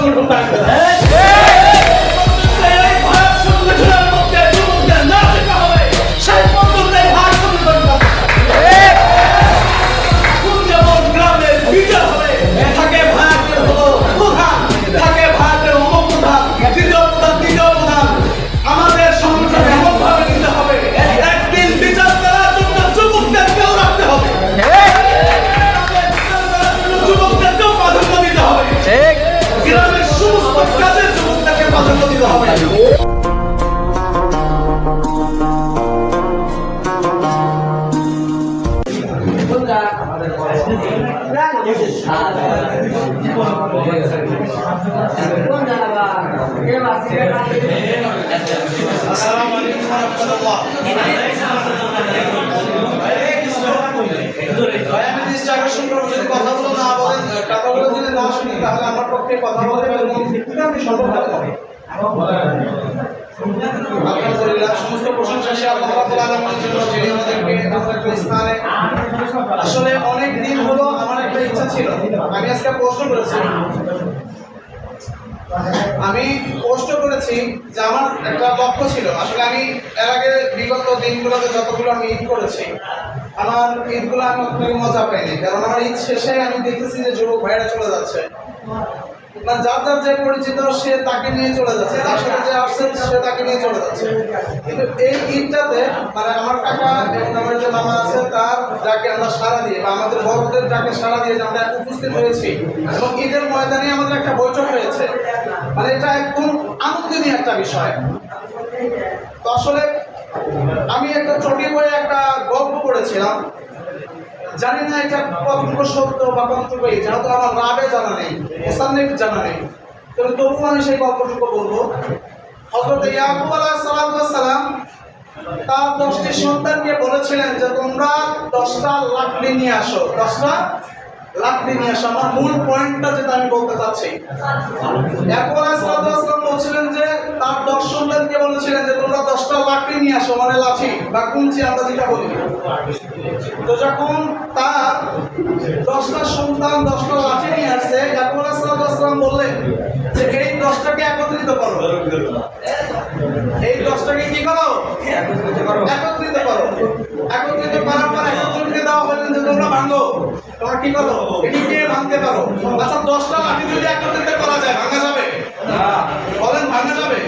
palminho pro Tarzan. É. আসসালামু আলাইকুম তাহলে আমার পক্ষে কথা বলতে আমি সর্বভাবে। আলহামদুলিল্লাহ, সমস্ত প্রশংসা সে আল্লাহ জন্য, আমাদেরকে এমন স্থানে আসলে অনেক দিন হলো আমার একটা ইচ্ছা ছিল। আমি আজকে প্রশ্ন করেছি। আমি পোস্ট করেছি যে আমার একটা লক্ষ্য ছিল। আসলে আমি এর আগে বিগত দিনগুলোতে যতগুলো আমি ঈদ করেছি, আমার ঈদগুলো আমি মজা পাইনি। কারণ আমার ঈদ শেষে আমি দেখেছি যে যুবক ভাইরা চলে যাচ্ছে। মানে যার যার যে পরিচিত, সে তাকে নিয়ে চলে যাচ্ছে। যার সাথে যে আসছে, সে তাকে নিয়ে চলে যাচ্ছে। কিন্তু এই ঈদটাতে মানে আমার কাকা এবং আমার যে মামা আছে, তার যাকে আমরা সারা দিয়ে বা আমাদের বড়দের যাকে সারা দিয়ে আমরা উপস্থিত হয়েছি, এবং ঈদের ময়দানে আমাদের একটা বৈঠক হয়েছে। মানে এটা একদম আনন্দনীয় একটা বিষয়। তো আসলে আমি একটা চটি বইয়ে একটা গল্প পড়েছিলাম। জানি না এটা কতটুকু সত্য বা কতটুকু এই, যেহেতু আমার রাবে জানা নেই, মোসান্নিফ জানা নেই। তবে তবু আমি সেই গল্পটুকু বলব। হজরত ইয়াকুব আলাইহিস সালাম তার দশটি সন্তানকে বলেছিলেন যে, তোমরা দশটা লাকড়ি নিয়ে আসো। দশটা লাকড়ি নিয়ে আসো। আমার মূল পয়েন্টটা যেটা আমি বলতে চাচ্ছি ইয়াকুব আলাইহিস সালাম বলছিলেন যে তার বলেছিলেন যে তোমরা দশটা নিয়ে আসো মানে লাঠি বা বলি। দশটা দশটা লাঠি নিয়ে আসছে বললেন যে দশটাকে একত্রিত করো। এই দশটাকে কি করো? একত্রিত করো। একত্রিত করার তোমরা ভাঙো। তোমরা কি করো? এটি কে ভাঙতে পারো। আচ্ছা দশটা লাঠি যদি একত্রিত করা যায় ভাঙা যাবে? বলেন ভাঙা যাবে?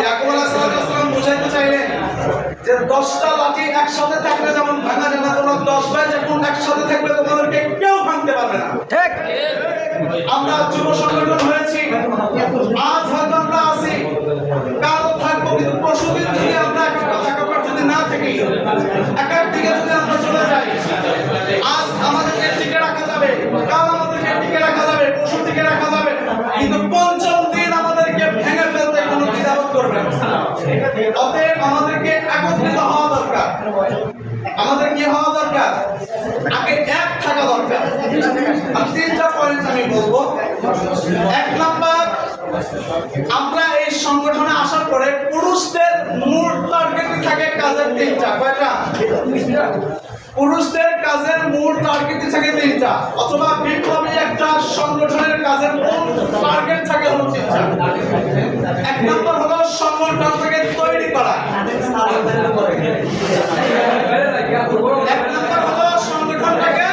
ইয়াকুব আলাইহিসসালাম বুঝাইতে চাইলেন যে দশটা লাঠি একসাথে থাকলে যেমন ভাঙা যায় না তোমরা দশ তিনটা পয়েন্ট আমি বলব। এক আমরা এই সংগঠনে আসার পরে পুরুষদের মূল টার্গেট থাকে কাজের তিনটা, কয়টা? পুরুষদের কাজের মূল টার্গেট থাকে তিনটা, অথবা বিপ্লবী একটা সংগঠনের কাজের মূল টার্গেট থাকে এক নম্বর হলো সংগঠনটাকে তৈরি করা এক নম্বর হলো সংগঠনটাকে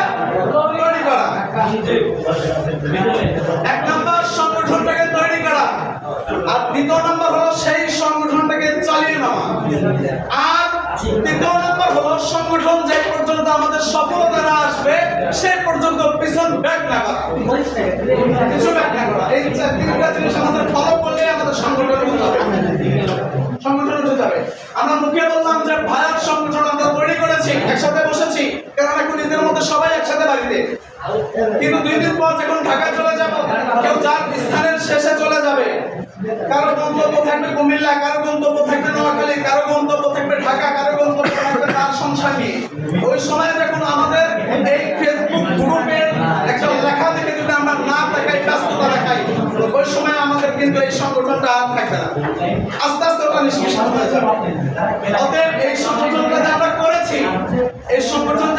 তৈরি করা এক নম্বর সংগঠনটাকে তৈরি করা। আর দ্বিতীয় নম্বর হলো সেই সংগঠনটাকে চালিয়ে নেওয়া। আর সংগঠন যে পর্যন্ত আমাদের সফলতা না আসবে, সে পর্যন্ত পিছন ব্যাক না জিনিস আমাদের ফলো করলে আমাদের সংগঠন সংগঠন হতে যাবে আমরা মুখে বললাম যে ভায়ার সংগঠন আমরা তৈরি করেছি, একসাথে বসেছি। কারণ এখন ঈদের মধ্যে সবাই একসাথে বাড়িতে। কিন্তু দুই দিন পর যখন ঢাকায় চলে যাব কেউ যার স্থানের শেষে চলে যাবে কারও গন্তব্য থাকবে কুমিল্লা, কারও গন্তব্য থাকবে নোয়াখালী, কারও গন্তব্য থাকবে ঢাকা, কারও গন্তব্য থাকবে ওই সময় আমাদের এই ফেসবুক গ্রুপের একটা লেখা থেকে, যদি আমরা না দেখাই ব্যস্ততা দেখাই, ওই সময় আমাদের কিন্তু এই সংগঠনটা আর থাকবে না। আস্তে আস্তে ওটা নিষ্কৃষ্ট হয়ে যাবে। অতএব এই সংগঠনটা যে আমরা করেছি, এই সংগঠন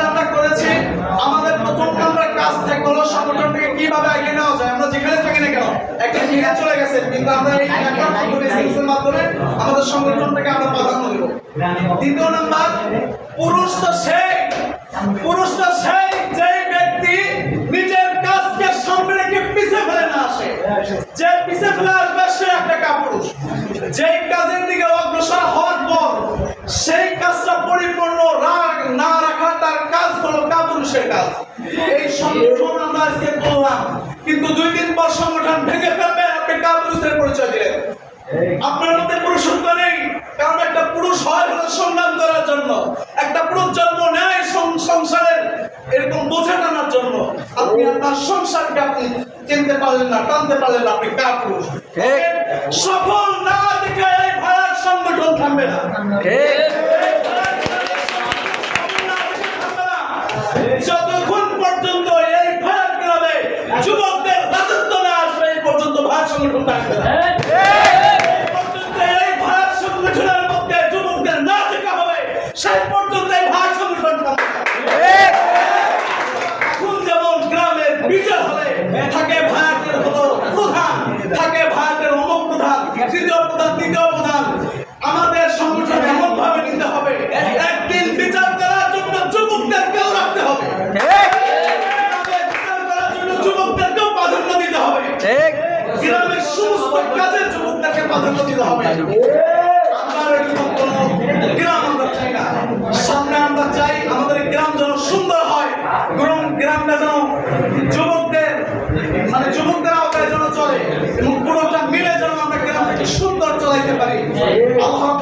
চলে গেছেন কিন্তু আমরা এই মাধ্যমে আমাদের সংগঠনটাকে আমরা প্রাধান্য দেব। দ্বিতীয় নাম্বার পুরুষ তো সেই পুরুষ তো সেই যেই ব্যক্তি নিজের কাজকে সামনে রেখে পিছে ফেলে না আসে। যে পিছে ফেলে আসবে সে একটা কাপুরুষ। যেই কাজের দিকে অগ্রসর হওয়ার পর সেই কাজটা পরিপূর্ণ রাগ না রাখা তার কাজ হলো কাপুরুষের কাজ। এই সংগঠন আমরা আজকে বললাম কিন্তু দুই দিন পর সংগঠন ভেঙে ফেলবে আপনি কাপুরুষের পরিচয় দিলেন? আপনার মধ্যে পুরুষত্ব নেই কারণ একটা পুরুষ হয় হলো সংগ্রাম করার জন্য। একটা পুরুষ জন্ম নেয় সংসারের এরকম বোঝা টানার জন্য। আপনি আপনার সংসারকে আপনি চিনতে পারলেন না টানতে পারলেন না আপনি কা পুরুষ। ঠিক। সফল না দেখে এই সংগঠন থামবে না। 不打 গ্রামের সমস্ত কাজে যুবকদেরকে প্রাধান্য দিতে হবে। গ্রাম আমরা চাই না। সামনে আমরা চাই আমাদের গ্রাম যেন সুন্দর হয়। গ্রাম, গ্রামটা যেন যুবকদের মানে যুবকদের আওতায় যেন চলে এবং পুরোটা মিলে যেন আমরা গ্রামটাকে সুন্দর চলাইতে পারি। আল্লাহ